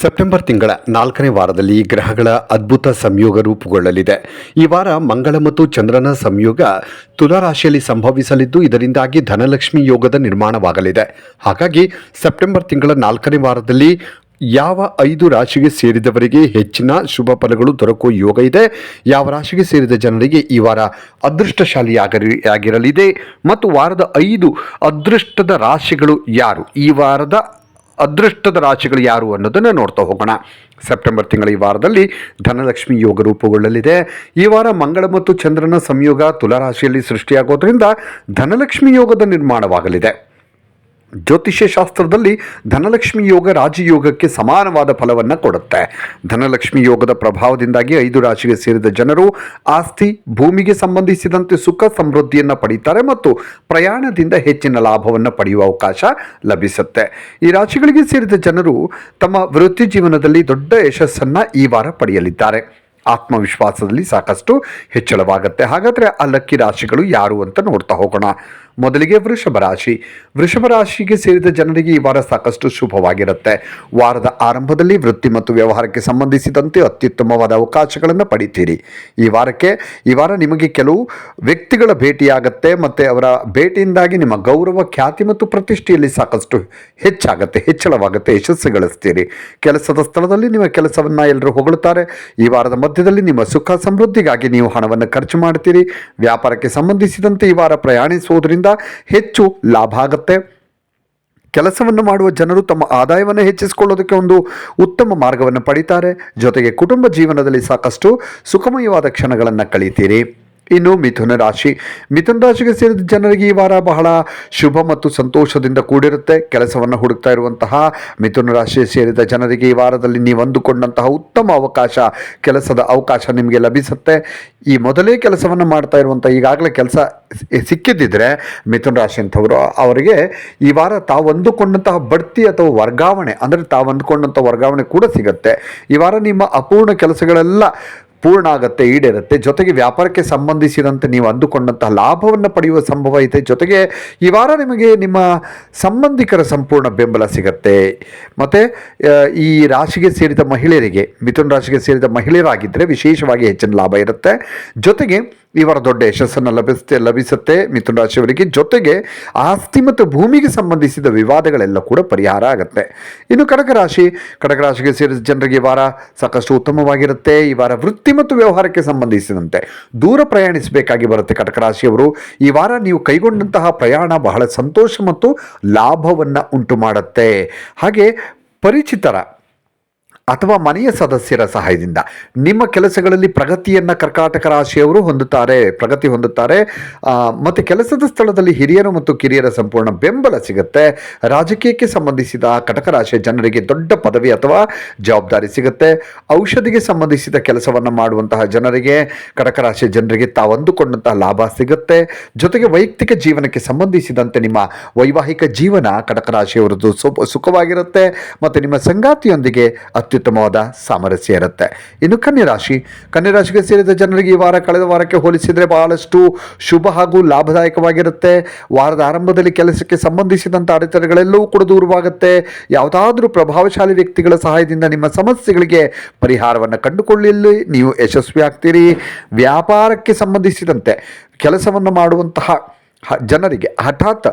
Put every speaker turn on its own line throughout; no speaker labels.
September ತಿಂಗಳ ನಾಲ್ಕನೇ ವಾರದಲ್ಲಿ ಗ್ರಹಗಳ ಅದ್ಭುತ ಸಂಯೋಗ ರೂಪುಗೊಳ್ಳಲಿದೆ. ಈ ವಾರ ಮಂಗಳ ಮತ್ತು ಚಂದ್ರನ ಸಂಯೋಗ ತುಲಾರಾಶಿಯಲ್ಲಿ ಸಂಭವಿಸಲಿದ್ದು, ಇದರಿಂದಾಗಿ ಧನಲಕ್ಷ್ಮಿ ಯೋಗದ ನಿರ್ಮಾಣವಾಗಲಿದೆ. ಹಾಗಾಗಿ ಸೆಪ್ಟೆಂಬರ್ ತಿಂಗಳ ನಾಲ್ಕನೇ ವಾರದಲ್ಲಿ ಯಾವ ಐದು ರಾಶಿಗೆ ಸೇರಿದವರಿಗೆ ಹೆಚ್ಚಿನ ಶುಭ ಫಲಗಳು ದೊರಕುವ ಯೋಗ ಇದೆ, ಯಾವ ರಾಶಿಗೆ ಸೇರಿದ ಜನರಿಗೆ ಈ ವಾರ ಅದೃಷ್ಟಶಾಲಿಯಾಗಿ ಆಗಿರಲಿದೆ, ಮತ್ತು ವಾರದ ಐದು ಅದೃಷ್ಟದ ರಾಶಿಗಳು ಯಾರು? ಈ ವಾರದ ಅದೃಷ್ಟದ ರಾಶಿಗಳು ಯಾರು ಅನ್ನೋದನ್ನು ನೋಡ್ತಾ ಹೋಗೋಣ. ಸೆಪ್ಟೆಂಬರ್ ತಿಂಗಳ ಈ ವಾರದಲ್ಲಿ ಧನಲಕ್ಷ್ಮಿ ಯೋಗ ರೂಪುಗೊಳ್ಳಲಿದೆ. ಈ ವಾರ ಮಂಗಳ ಮತ್ತು ಚಂದ್ರನ ಸಂಯೋಗ ತುಲಾರಾಶಿಯಲ್ಲಿ ಸೃಷ್ಟಿಯಾಗೋದ್ರಿಂದ ಧನಲಕ್ಷ್ಮಿ ಯೋಗದ ನಿರ್ಮಾಣವಾಗಲಿದೆ. ಜ್ಯೋತಿಷ್ಯ ಶಾಸ್ತ್ರದಲ್ಲಿ ಧನಲಕ್ಷ್ಮಿ ಯೋಗ ರಾಜಯೋಗಕ್ಕೆ ಸಮಾನವಾದ ಫಲವನ್ನು ಕೊಡುತ್ತೆ. ಧನಲಕ್ಷ್ಮಿ ಯೋಗದ ಪ್ರಭಾವದಿಂದಾಗಿ ಐದು ರಾಶಿಗೆ ಸೇರಿದ ಜನರು ಆಸ್ತಿ, ಭೂಮಿಗೆ ಸಂಬಂಧಿಸಿದಂತೆ ಸುಖ, ಸಮೃದ್ಧಿಯನ್ನು ಪಡೀತಾರೆ ಮತ್ತು ಪ್ರಯಾಣದಿಂದ ಹೆಚ್ಚಿನ ಲಾಭವನ್ನು ಪಡೆಯುವ ಅವಕಾಶ ಲಭಿಸುತ್ತೆ. ಈ ರಾಶಿಗಳಿಗೆ ಸೇರಿದ ಜನರು ತಮ್ಮ ವೃತ್ತಿ ಜೀವನದಲ್ಲಿ ದೊಡ್ಡ ಯಶಸ್ಸನ್ನು ಈ ವಾರ ಪಡೆಯಲಿದ್ದಾರೆ. ಆತ್ಮವಿಶ್ವಾಸದಲ್ಲಿ ಸಾಕಷ್ಟು ಹೆಚ್ಚಳವಾಗುತ್ತೆ. ಹಾಗಾದರೆ ಆ ಲಕ್ಕಿ ರಾಶಿಗಳು ಯಾರು ಅಂತ ನೋಡ್ತಾ ಹೋಗೋಣ. ಮೊದಲಿಗೆ ವೃಷಭ ರಾಶಿ. ವೃಷಭ ರಾಶಿಗೆ ಸೇರಿದ ಜನರಿಗೆ ಈ ವಾರ ಸಾಕಷ್ಟು ಶುಭವಾಗಿರುತ್ತೆ. ವಾರದ ಆರಂಭದಲ್ಲಿ ವೃತ್ತಿ ಮತ್ತು ವ್ಯವಹಾರಕ್ಕೆ ಸಂಬಂಧಿಸಿದಂತೆ ಅತ್ಯುತ್ತಮವಾದ ಅವಕಾಶಗಳನ್ನು ಪಡಿತೀರಿ. ಈ ವಾರಕ್ಕೆ, ಈ ವಾರ ನಿಮಗೆ ಕೆಲವು ವ್ಯಕ್ತಿಗಳ ಭೇಟಿಯಾಗತ್ತೆ ಮತ್ತು ಅವರ ಭೇಟಿಯಿಂದಾಗಿ ನಿಮ್ಮ ಗೌರವ, ಖ್ಯಾತಿ ಮತ್ತು ಪ್ರತಿಷ್ಠೆಯಲ್ಲಿ ಸಾಕಷ್ಟು ಹೆಚ್ಚಾಗುತ್ತೆ, ಹೆಚ್ಚಳವಾಗುತ್ತೆ ಯಶಸ್ಸು ಗಳಿಸ್ತೀರಿ ಕೆಲಸದ ಸ್ಥಳದಲ್ಲಿ ನಿಮ್ಮ ಕೆಲಸವನ್ನು ಎಲ್ಲರೂ ಹೊಗಳುತ್ತಾರೆ. ಈ ವಾರದ ಮಧ್ಯದಲ್ಲಿ ನಿಮ್ಮ ಸುಖ ಸಮೃದ್ಧಿಗಾಗಿ ನೀವು ಹಣವನ್ನು ಖರ್ಚು ಮಾಡ್ತೀರಿ. ವ್ಯಾಪಾರಕ್ಕೆ ಸಂಬಂಧಿಸಿದಂತೆ ಈ ವಾರ ಪ್ರಯಾಣಿಸುವುದರಿಂದ ಹೆಚ್ಚು ಲಾಭ ಆಗುತ್ತೆ. ಕೆಲಸವನ್ನು ಮಾಡುವ ಜನರು ತಮ್ಮ ಆದಾಯವನ್ನು ಹೆಚ್ಚಿಸಿಕೊಳ್ಳೋದಕ್ಕೆ ಒಂದು ಉತ್ತಮ ಮಾರ್ಗವನ್ನು ಪಡಿತಾರೆ. ಜೊತೆಗೆ ಕುಟುಂಬ ಜೀವನದಲ್ಲಿ ಸಾಕಷ್ಟು ಸುಖಮಯವಾದ ಕ್ಷಣಗಳನ್ನು ಕಳೀತೀರಿ. ಇನ್ನು ಮಿಥುನ ರಾಶಿ. ಮಿಥುನ ರಾಶಿಗೆ ಸೇರಿದ ಜನರಿಗೆ ಈ ವಾರ ಬಹಳ ಶುಭ ಮತ್ತು ಸಂತೋಷದಿಂದ ಕೂಡಿರುತ್ತೆ. ಕೆಲಸವನ್ನು ಹುಡುಕ್ತಾ ಇರುವಂತಹ ಮಿಥುನ ರಾಶಿಗೆ ಸೇರಿದ ಜನರಿಗೆ ಈ ವಾರದಲ್ಲಿ ನೀವು ಅಂದುಕೊಂಡಂತಹ ಉತ್ತಮ ಅವಕಾಶ, ಕೆಲಸದ ಅವಕಾಶ ನಿಮಗೆ ಲಭಿಸುತ್ತೆ. ಈ ಮೊದಲೇ ಕೆಲಸವನ್ನು ಮಾಡ್ತಾ ಇರುವಂಥ ಈಗಾಗಲೇ ಕೆಲಸ ಸಿಕ್ಕಿದ್ದಿದ್ರೆ ಮಿಥುನ ರಾಶಿ ಅಂಥವರು ಅವರಿಗೆ ಈ ವಾರ ತಾವು ಅಂದುಕೊಂಡಂತಹ ಬಡ್ತಿ ಅಥವಾ ವರ್ಗಾವಣೆ, ಅಂದರೆ ತಾವು ಅಂದುಕೊಂಡಂಥ ವರ್ಗಾವಣೆ ಕೂಡ ಸಿಗುತ್ತೆ. ಈ ವಾರ ನಿಮ್ಮ ಅಪೂರ್ಣ ಕೆಲಸಗಳೆಲ್ಲ ಪೂರ್ಣ ಆಗುತ್ತೆ, ಈಡೇರುತ್ತೆ. ಜೊತೆಗೆ ವ್ಯಾಪಾರಕ್ಕೆ ಸಂಬಂಧಿಸಿದಂತೆ ನೀವು ಅಂದುಕೊಂಡಂತಹ ಲಾಭವನ್ನು ಪಡೆಯುವ ಸಂಭವ ಇದೆ. ಜೊತೆಗೆ ಈ ವಾರ ನಿಮಗೆ ನಿಮ್ಮ ಸಂಬಂಧಿಕರ ಸಂಪೂರ್ಣ ಬೆಂಬಲ ಸಿಗತ್ತೆ. ಮತ್ತು ಈ ರಾಶಿಗೆ ಸೇರಿದ ಮಹಿಳೆಯರಿಗೆ, ಮಿಥುನ ರಾಶಿಗೆ ಸೇರಿದ ಮಹಿಳೆಯರಾಗಿದ್ದರೆ ವಿಶೇಷವಾಗಿ ಹೆಚ್ಚಿನ ಲಾಭ ಇರುತ್ತೆ. ಜೊತೆಗೆ ಈ ವಾರ ದೊಡ್ಡ ಯಶಸ್ಸನ್ನು ಲಭಿಸುತ್ತೆ ಲಭಿಸುತ್ತೆ. ಮಿಥುನ ರಾಶಿಯವರಿಗೆ ಜೊತೆಗೆ ಆಸ್ತಿ ಮತ್ತು ಭೂಮಿಗೆ ಸಂಬಂಧಿಸಿದ ವಿವಾದಗಳೆಲ್ಲ ಕೂಡ ಪರಿಹಾರ ಆಗುತ್ತೆ. ಇನ್ನು ಕಡಕ ರಾಶಿ ಕಡಕ ರಾಶಿಗೆ ಸೇರಿದ ಜನರಿಗೆ ವಾರ ಸಾಕಷ್ಟು ಉತ್ತಮವಾಗಿರುತ್ತೆ. ಈ ವಾರ ವೃತ್ತಿ ಮತ್ತು ವ್ಯವಹಾರಕ್ಕೆ ಸಂಬಂಧಿಸಿದಂತೆ ದೂರ ಪ್ರಯಾಣಿಸಬೇಕಾಗಿ ಬರುತ್ತೆ ಕಟಕ ರಾಶಿಯವರು. ಈ ವಾರ ನೀವು ಕೈಗೊಂಡಂತಹ ಪ್ರಯಾಣ ಬಹಳ ಸಂತೋಷ ಮತ್ತು ಲಾಭವನ್ನು ಉಂಟು ಮಾಡುತ್ತೆ ಹಾಗೆ ಪರಿಚಿತರ ಅಥವಾ ಮನೆಯ ಸದಸ್ಯರ ಸಹಾಯದಿಂದ. ನಿಮ್ಮ ಕೆಲಸಗಳಲ್ಲಿ ಪ್ರಗತಿಯನ್ನು ಕರ್ಕಾಟಕ ರಾಶಿಯವರು ಹೊಂದುತ್ತಾರೆ. ಪ್ರಗತಿ ಹೊಂದುತ್ತಾರೆ. ಮತ್ತು ಕೆಲಸದ ಸ್ಥಳದಲ್ಲಿ ಹಿರಿಯರು ಮತ್ತು ಕಿರಿಯರ ಸಂಪೂರ್ಣ ಬೆಂಬಲ ಸಿಗುತ್ತೆ. ರಾಜಕೀಯಕ್ಕೆ ಸಂಬಂಧಿಸಿದ ಕಟಕ ರಾಶಿಯ ಜನರಿಗೆ ದೊಡ್ಡ ಪದವಿ ಅಥವಾ ಜವಾಬ್ದಾರಿ ಸಿಗುತ್ತೆ. ಔಷಧಿಗೆ ಸಂಬಂಧಿಸಿದ ಕೆಲಸವನ್ನು ಮಾಡುವಂತಹ ಜನರಿಗೆ, ಕಟಕ ರಾಶಿಯ ಜನರಿಗೆ ತಾವಂದುಕೊಂಡಂತಹ ಲಾಭ ಸಿಗುತ್ತೆ. ಜೊತೆಗೆ ವೈಯಕ್ತಿಕ ಜೀವನಕ್ಕೆ ಸಂಬಂಧಿಸಿದಂತೆ ನಿಮ್ಮ ವೈವಾಹಿಕ ಜೀವನ ಕಟಕ ರಾಶಿಯವರದ್ದು ಸುಖ ಸುಖವಾಗಿರುತ್ತೆ. ಮತ್ತು ನಿಮ್ಮ ಸಂಗಾತಿಯೊಂದಿಗೆ ಅತ್ಯುತ್ತಮವಾದ ಸಾಮರಸ್ಯ ಇರುತ್ತೆ. ಇನ್ನು ಕನ್ಯರಾಶಿ ರಾಶಿ ಕನ್ಯಾ ರಾಶಿಗೆ ಸೇರಿದ ಜನರಿಗೆ ಈ ವಾರ, ಕಳೆದ ವಾರಕ್ಕೆ ಹೋಲಿಸಿದರೆ ಬಹಳಷ್ಟು ಶುಭ ಹಾಗೂ ಲಾಭದಾಯಕವಾಗಿರುತ್ತೆ. ವಾರದ ಆರಂಭದಲ್ಲಿ ಕೆಲಸಕ್ಕೆ ಸಂಬಂಧಿಸಿದಂಥ ಅಡೆತಡೆಗಳೆಲ್ಲವೂ ಕೂಡ ದೂರವಾಗುತ್ತೆ. ಯಾವುದಾದ್ರೂ ಪ್ರಭಾವಶಾಲಿ ವ್ಯಕ್ತಿಗಳ ಸಹಾಯದಿಂದ ನಿಮ್ಮ ಸಮಸ್ಯೆಗಳಿಗೆ ಪರಿಹಾರವನ್ನು ಕಂಡುಕೊಳ್ಳಲಿ ನೀವು ಯಶಸ್ವಿ ಆಗ್ತೀರಿ. ವ್ಯಾಪಾರಕ್ಕೆ ಸಂಬಂಧಿಸಿದಂತೆ ಕೆಲಸವನ್ನು ಮಾಡುವಂತಹ ಜನರಿಗೆ ಹಠಾತ್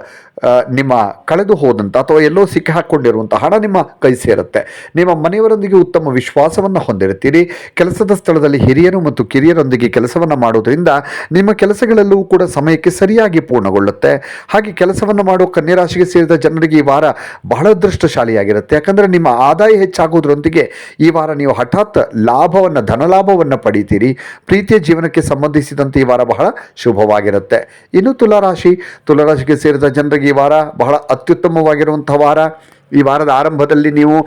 ನಿಮ್ಮ ಕಳೆದು ಹೋದಂಥ ಅಥವಾ ಎಲ್ಲೋ ಸಿಕ್ಕಿ ಹಾಕ್ಕೊಂಡಿರುವಂಥ ಹಣ ನಿಮ್ಮ ಕೈ ಸೇರುತ್ತೆ. ನಿಮ್ಮ ಮನೆಯವರೊಂದಿಗೆ ಉತ್ತಮ ವಿಶ್ವಾಸವನ್ನು ಹೊಂದಿರುತ್ತೀರಿ. ಕೆಲಸದ ಸ್ಥಳದಲ್ಲಿ ಹಿರಿಯರು ಮತ್ತು ಕಿರಿಯರೊಂದಿಗೆ ಕೆಲಸವನ್ನು ಮಾಡೋದರಿಂದ ನಿಮ್ಮ ಕೆಲಸಗಳಲ್ಲೂ ಕೂಡ ಸಮಯಕ್ಕೆ ಸರಿಯಾಗಿ ಪೂರ್ಣಗೊಳ್ಳುತ್ತೆ. ಹಾಗೆ ಕೆಲಸವನ್ನು ಮಾಡುವ ಕನ್ಯಾ ರಾಶಿಗೆ ಸೇರಿದ ಜನರಿಗೆ ಈ ವಾರ ಬಹಳ ಅದೃಷ್ಟಶಾಲಿಯಾಗಿರುತ್ತೆ. ಯಾಕಂದರೆ ನಿಮ್ಮ ಆದಾಯ ಹೆಚ್ಚಾಗುವುದರೊಂದಿಗೆ ಈ ವಾರ ನೀವು ಹಠಾತ್ ಲಾಭವನ್ನು, ಧನಲಾಭವನ್ನು ಪಡೀತೀರಿ. ಪ್ರೀತಿಯ ಜೀವನಕ್ಕೆ ಸಂಬಂಧಿಸಿದಂತೆ ಈ ವಾರ ಬಹಳ ಶುಭವಾಗಿರುತ್ತೆ. ಇನ್ನು ತುಲಾರಾಶಿ, ತುಲಾರಾಶಿಗೆ ಸೇರಿದ ಜನರಿಗೆ ಈ ವಾರ ಬಹಳ ಅತ್ಯುತ್ತಮವಾಗಿರುವಂಥ ವಾರ. ಈ ವಾರದ ಆರಂಭದಲ್ಲಿ ನೀವು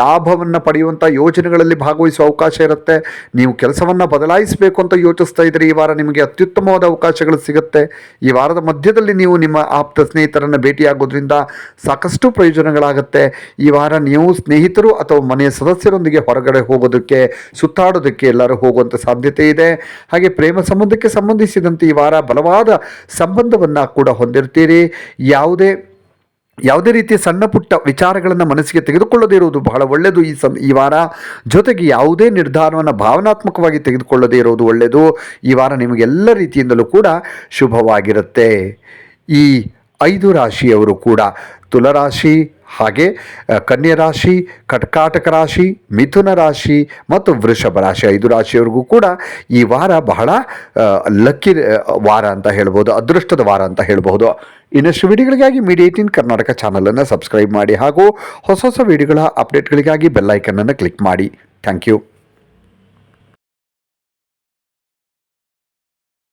ಲಾಭವನ್ನು ಪಡೆಯುವಂಥ ಯೋಜನೆಗಳಲ್ಲಿ ಭಾಗವಹಿಸುವ ಅವಕಾಶ ಇರುತ್ತೆ. ನೀವು ಕೆಲಸವನ್ನು ಬದಲಾಯಿಸಬೇಕು ಅಂತ ಯೋಚಿಸ್ತಾ ಇದ್ದರೆ ಈ ವಾರ ನಿಮಗೆ ಅತ್ಯುತ್ತಮವಾದ ಅವಕಾಶಗಳು ಸಿಗುತ್ತೆ. ಈ ವಾರದ ಮಧ್ಯದಲ್ಲಿ ನೀವು ನಿಮ್ಮ ಆಪ್ತ ಸ್ನೇಹಿತರನ್ನು ಭೇಟಿಯಾಗೋದ್ರಿಂದ ಸಾಕಷ್ಟು ಪ್ರಯೋಜನಗಳಾಗುತ್ತೆ. ಈ ವಾರ ನೀವು ಸ್ನೇಹಿತರು ಅಥವಾ ಮನೆಯ ಸದಸ್ಯರೊಂದಿಗೆ ಹೊರಗಡೆ ಹೋಗೋದಕ್ಕೆ, ಸುತ್ತಾಡೋದಕ್ಕೆ ಎಲ್ಲರೂ ಹೋಗುವಂಥ ಸಾಧ್ಯತೆ ಇದೆ. ಹಾಗೆ ಪ್ರೇಮ ಸಂಬಂಧಕ್ಕೆ ಸಂಬಂಧಿಸಿದಂತೆ ಈ ವಾರ ಬಲವಾದ ಸಂಬಂಧವನ್ನು ಕೂಡ ಹೊಂದಿರ್ತೀರಿ. ಯಾವುದೇ ಯಾವುದೇ ರೀತಿಯ ಸಣ್ಣ ಪುಟ್ಟ ವಿಚಾರಗಳನ್ನು ಮನಸ್ಸಿಗೆ ತೆಗೆದುಕೊಳ್ಳದೇ ಇರುವುದು ಬಹಳ ಒಳ್ಳೆಯದು. ಈ ಸಮ, ಈ ವಾರ ಜೊತೆಗೆ ಯಾವುದೇ ನಿರ್ಧಾರವನ್ನು ಭಾವನಾತ್ಮಕವಾಗಿ ತೆಗೆದುಕೊಳ್ಳದೇ ಇರುವುದು ಒಳ್ಳೆಯದು. ಈ ವಾರ ನಿಮಗೆಲ್ಲ ರೀತಿಯಿಂದಲೂ ಕೂಡ ಶುಭವಾಗಿರುತ್ತೆ. ಈ ಐದು ರಾಶಿಯವರು ಕೂಡ ತುಲರಾಶಿ ಹಾಗೆ ಕನ್ಯಾ ರಾಶಿ ಕಟ್ಕಾಟಕ ರಾಶಿ, ಮಿಥುನ ರಾಶಿ ಮತ್ತು ವೃಷಭ ರಾಶಿ ಐದು ರಾಶಿಯವರಿಗೂ ಕೂಡ ಈ ವಾರ ಬಹಳ ಲಕ್ಕಿ ವಾರ ಅಂತ ಹೇಳ್ಬೋದು, ಅದೃಷ್ಟದ ವಾರ ಅಂತ ಹೇಳ್ಬೋದು. ಇನ್ನಷ್ಟು ವಿಡಿಯೋಗಳಿಗಾಗಿ ಮೀಡಿಯಾ ಏಟೀನ್ ಕರ್ನಾಟಕ ಚಾನಲನ್ನು ಸಬ್ಸ್ಕ್ರೈಬ್ ಮಾಡಿ ಹಾಗೂ ಹೊಸ ಹೊಸ ವಿಡಿಯೋಗಳ ಅಪ್ಡೇಟ್ಗಳಿಗಾಗಿ ಬೆಲ್ಲೈಕನ್ನನ್ನು ಕ್ಲಿಕ್ ಮಾಡಿ. Thank you